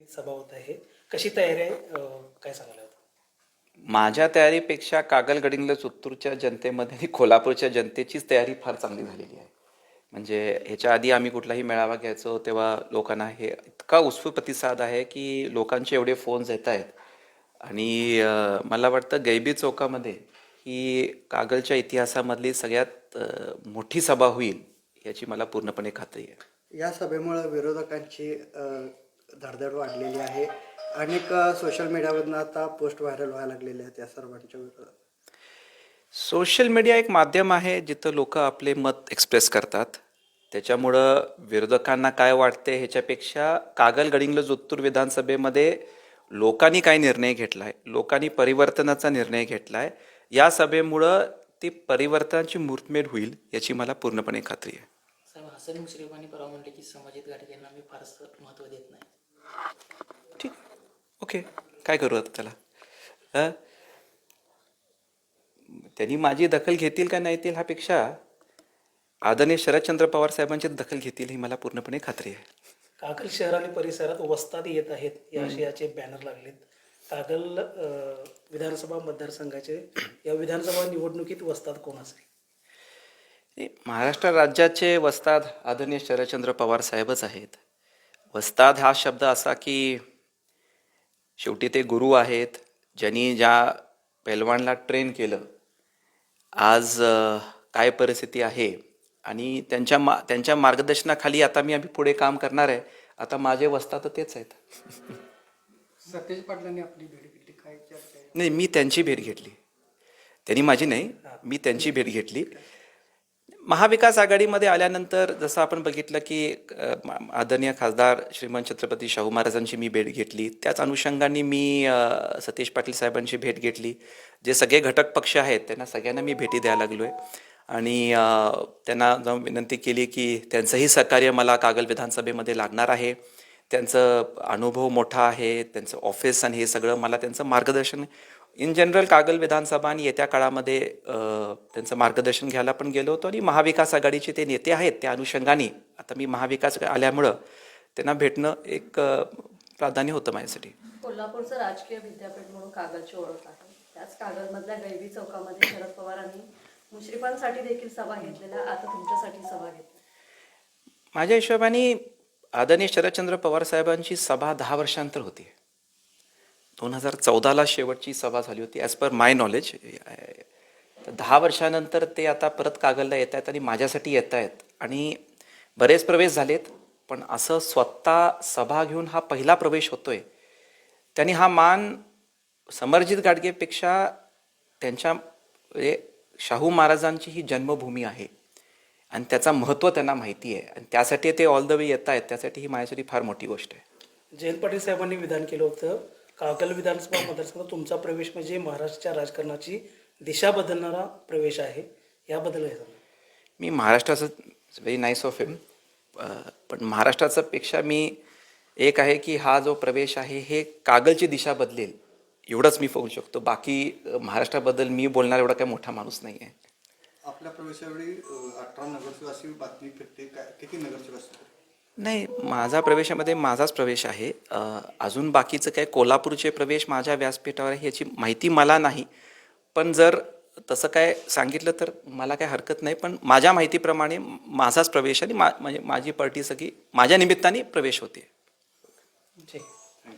सभा होत आहे. कशी तयारी आहे? काय सांगायला होतं माझ्या तयारीपेक्षा कागल गडिंग्लज उत्तूरच्या जनतेमध्ये आणि कोल्हापूरच्या जनतेचीच तयारी फार चांगली झालेली आहे. म्हणजे ह्याच्या आधी आम्ही कुठलाही मेळावा घ्यायचो तेव्हा लोकांना हे इतका उत्स्फूर्त प्रतिसाद आहे की लोकांचे एवढे फोन्स येत आहेत. आणि मला वाटतं गैबी चौकामध्ये ही कागलच्या इतिहासामधली सगळ्यात मोठी सभा होईल याची मला पूर्णपणे खात्री आहे. या सभेमुळे विरोधकांची धडधड वाढलेली आहे. अनेक सोशल मीडियावरनं आता पोस्ट व्हायरल व्हायला लागलेले आहेत या सर्वांच्या विरोधात. सोशल मीडिया एक माध्यम आहे जिथं लोक आपले मत एक्सप्रेस करतात. त्याच्यामुळं विरोधकांना काय वाटते ह्याच्यापेक्षा कागल गडिंग्लज उत्तूर विधानसभेमध्ये लोकांनी काय निर्णय घेतला आहे लोकांनी परिवर्तनाचा निर्णय घेतला आहे या सभेमुळं ती परिवर्तनाची मुहूर्तमेढ होईल याची मला पूर्णपणे खात्री आहे. साहेब हसन मुश्रीफांनी परवा म्हणले की संभाजित घाटगे यांना मी फारसं महत्त्व देत नाही. ठीक. ओके. काय करू आता त्याला? हं? त्यांनी माझी दखल घेतील का नाही येतील ह्यापेक्षा आदरणीय शरदचंद्र पवार साहेबांची दखल घेतील ही मला पूर्णपणे खात्री आहे. कागल शहर आणि परिसरात वस्ताद येत आहेत या आशयाचे बॅनर लागलेत. कागल अं, विधानसभा मतदारसंघाचे या विधानसभा निवडणुकीत वस्ताद कोण असेल? हे महाराष्ट्र राज्याचे वस्ताद आदरणीय शरदचंद्र पवार साहेबच आहेत. वस्ताद हा शब्द असा की शेवटी ते गुरु आहेत. ज्यांनी ज्या पैलवानला ट्रेन केलं. आज काय परिस्थिती आहे? आणि त्यांच्या मा त्यांच्या मार्गदर्शनाखाली आता मी आम्ही पुढे काम करणार आहे. आता माझे वस्ताद तेच आहेत. सतेज पाटलांनी आपली भेट घेतली. काय? नाही मी त्यांची भेट घेतली. त्यांनी माझी नाही मी त्यांची भेट घेतली. महाविकास आघाडीमध्ये आल्यानंतर जसं आपण बघितलं की आदरणीय खासदार श्रीमंत छत्रपती शाहू महाराजांची मी भेट घेतली. त्याच अनुषंगाने मी सतीश पाटील साहेबांची भेट घेतली. जे सगळे घटक पक्ष आहेत त्यांना सगळ्यांना मी भेटी द्यायला लागलो आहे आणि त्यांना जाऊन विनंती केली की त्यांचंही सहकार्य मला कागल विधानसभेमध्ये लागणार आहे. त्यांचं अनुभव मोठा आहे त्यांचं ऑफिस आणि हे सगळं मला त्यांचं मार्गदर्शन इन जनरल कागल विधानसभा आणि येत्या काळामध्ये त्यांचं मार्गदर्शन घ्यायला पण गेलो होतो आणि महाविकास आघाडीचे ते नेते आहेत त्या अनुषंगाने आता मी महाविकास आल्यामुळं त्यांना भेटणं एक प्राधान्य होतं माझ्यासाठी. कोल्हापूरचं राजकीय विद्यापीठ म्हणून कागलची ओळख आहे. त्याच कागलमधल्या गैबी चौकामध्ये शरद पवारांनी मुश्रीफांसाठी देखील सभा घेतलेल्या आता तुमच्यासाठी सभा घेतली माझ्या हिशोबाने आदरणीय शरदचंद्र पवार साहेबांची सभा दहा वर्षांतर होती. दोन हजार चौदाला शेवटची सभा झाली होती ॲज पर माय नॉलेज दहा वर्षानंतर ते आता परत कागलला येत आहेत आणि माझ्यासाठी येत आहेत. आणि बरेच प्रवेश झालेत पण असं स्वतः सभा घेऊन हा पहिला प्रवेश होतोय. त्यांनी हा मान समरजित गाडगेपेक्षा त्यांच्या म्हणजे शाहू महाराजांची ही जन्मभूमी आहे. आणि त्याचा महत्त्व त्यांना माहिती आहे. आणि त्यासाठी ते ऑल द वे येत आहेत. त्यासाठी ही माझ्यासाठी फार मोठी गोष्ट आहे. जयंत पाटील साहेबांनी विधान केलं होतं. कागल विधानसभा मतदारसंघात तुमचा प्रवेश म्हणजे महाराष्ट्राच्या राजकारणाची दिशा बदलणारा प्रवेश आहे. याबद्दल सांगा मी महाराष्ट्राचं व्हेरी नाईस ऑफ हिम पण महाराष्ट्राचं पेक्षा मी एक आहे की हा जो प्रवेश आहे हे कागलची दिशा बदलेल एवढंच मी बोलू शकतो. बाकी अ, महाराष्ट्राबद्दल मी बोलणार एवढा काही मोठा माणूस नाही आहे. आपल्या प्रवेशावेळी अठरा नगरसेवक अशी बातमी फिरते काय किती नगरसेवक असतात नाही माझा प्रवेशामध्ये माझाच प्रवेश आहे. अ, अजून बाकीचं काय कोल्हापूरचे प्रवेश माझ्या व्यासपीठावर आहे याची माहिती मला नाही. पण जर तसं काय सांगितलं तर मला काय हरकत नाही पण माझ्या माहितीप्रमाणे माझाच प्रवेश आणि मा म्हणजे माझी पार्टी सगळी माझ्या निमित्ताने प्रवेश होते. ठीक.